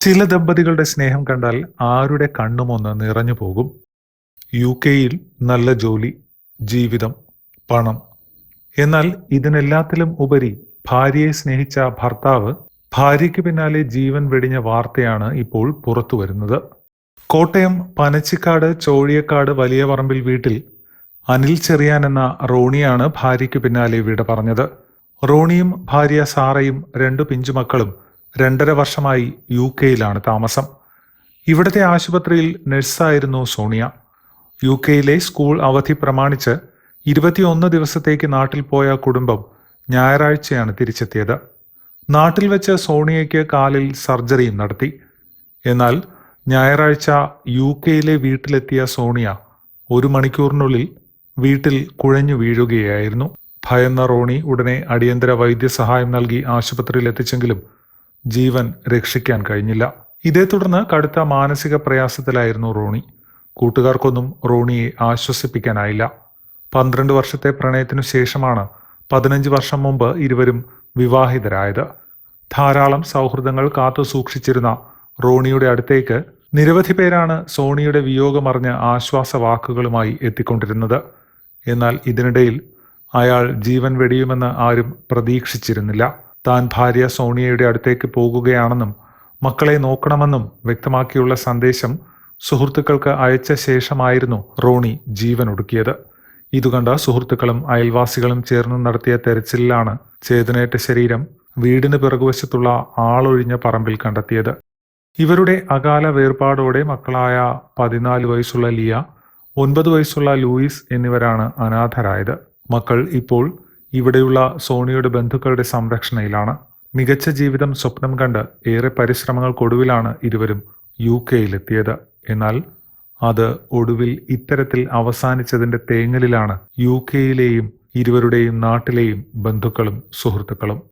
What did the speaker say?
ചില ദമ്പതികളുടെ സ്നേഹം കണ്ടാൽ ആരുടെ കണ്ണുമൊന്ന് നിറഞ്ഞു പോകും. യു കെയിൽ നല്ല ജോലി ജീവിതം പണം. എന്നാൽ ഇതിനെല്ലാത്തിലും ഉപരി ഭാര്യയെ സ്നേഹിച്ച ഭർത്താവ് ഭാര്യയ്ക്ക് പിന്നാലെ ജീവൻ വെടിഞ്ഞ വാർത്തയാണ് ഇപ്പോൾ പുറത്തു വരുന്നത്. കോട്ടയം പനച്ചിക്കാട് ചോഴിയക്കാട് വലിയ പറമ്പിൽ വീട്ടിൽ അനിൽ ചെറിയാൻ എന്ന റോണിയാണ് ഭാര്യയ്ക്ക് പിന്നാലെ വിട പറഞ്ഞത്. റോണിയും ഭാര്യ സാറയും രണ്ടു പിഞ്ചുമക്കളും രണ്ടര വർഷമായി യു കെയിലാണ് താമസം. ഇവിടത്തെ ആശുപത്രിയിൽ നഴ്സായിരുന്നു സോണിയ. യു കെയിലെ സ്കൂൾ അവധി പ്രമാണിച്ച് ഇരുപത്തിയൊന്ന് ദിവസത്തേക്ക് നാട്ടിൽ പോയ കുടുംബം ഞായറാഴ്ചയാണ് തിരിച്ചെത്തിയത്. നാട്ടിൽ വെച്ച് സോണിയയ്ക്ക് കാലിൽ സർജറിയും നടത്തി. എന്നാൽ ഞായറാഴ്ച യു കെയിലെ വീട്ടിലെത്തിയ സോണിയ ഒരു മണിക്കൂറിനുള്ളിൽ വീട്ടിൽ കുഴഞ്ഞു വീഴുകയായിരുന്നു. ഭയന്ന റോണി ഉടനെ അടിയന്തര വൈദ്യസഹായം നൽകി ആശുപത്രിയിൽ എത്തിച്ചെങ്കിലും ജീവൻ രക്ഷിക്കാൻ കഴിഞ്ഞില്ല. ഇതേ തുടർന്ന് കടുത്ത മാനസിക പ്രയാസത്തിലായിരുന്നു റോണി. കൂട്ടുകാർക്കൊന്നും റോണിയെ ആശ്വസിപ്പിക്കാനായില്ല. പന്ത്രണ്ട് വർഷത്തെ പ്രണയത്തിനു ശേഷമാണ് പതിനഞ്ച് വർഷം മുമ്പ് ഇരുവരും വിവാഹിതരായത്. ധാരാളം സൗഹൃദങ്ങൾ കാത്തു സൂക്ഷിച്ചിരുന്ന റോണിയുടെ അടുത്തേക്ക് നിരവധി പേരാണ് സോണിയുടെ വിയോഗമറിഞ്ഞ് ആശ്വാസ വാക്കുകളുമായി എത്തിക്കൊണ്ടിരുന്നത്. എന്നാൽ ഇതിനിടയിൽ അയാൾ ജീവൻ വെടിയുമെന്ന് ആരും പ്രതീക്ഷിച്ചിരുന്നില്ല. താൻ ഭാര്യ സോണിയയുടെ അടുത്തേക്ക് പോകുകയാണെന്നും മക്കളെ നോക്കണമെന്നും വ്യക്തമാക്കിയുള്ള സന്ദേശം സുഹൃത്തുക്കൾക്ക് അയച്ച ശേഷമായിരുന്നു റോണി ജീവൻ ഒടുക്കിയത് ഇതുകണ്ട സുഹൃത്തുക്കളും അയൽവാസികളും ചേർന്ന് നടത്തിയ തെരച്ചിലിലാണ് ചേതനേറ്റ ശരീരം വീടിന് പിറകുവശത്തുള്ള ആളൊഴിഞ്ഞ പറമ്പിൽ കണ്ടെത്തിയത്. ഇവരുടെ അകാല വേർപാടോടെ മക്കളായ പതിനാല് വയസ്സുള്ള ലിയ ഒൻപത് വയസ്സുള്ള ലൂയിസ് എന്നിവരാണ് അനാഥരായത്. മക്കൾ ഇപ്പോൾ ഇവിടെയുള്ള സോണിയുടെ ബന്ധുക്കളുടെ സംരക്ഷണയിലാണ്. മികച്ച ജീവിതം സ്വപ്നം കണ്ട് ഏറെ പരിശ്രമങ്ങൾക്കൊടുവിലാണ് ഇരുവരും യു കെയിലെത്തിയത് എന്നാൽ അത് ഒടുവിൽ ഇത്തരത്തിൽ അവസാനിച്ചതിന്റെ തേങ്ങലിലാണ് യു കെയിലെയും ഇരുവരുടെയും നാട്ടിലെയും ബന്ധുക്കളും സുഹൃത്തുക്കളും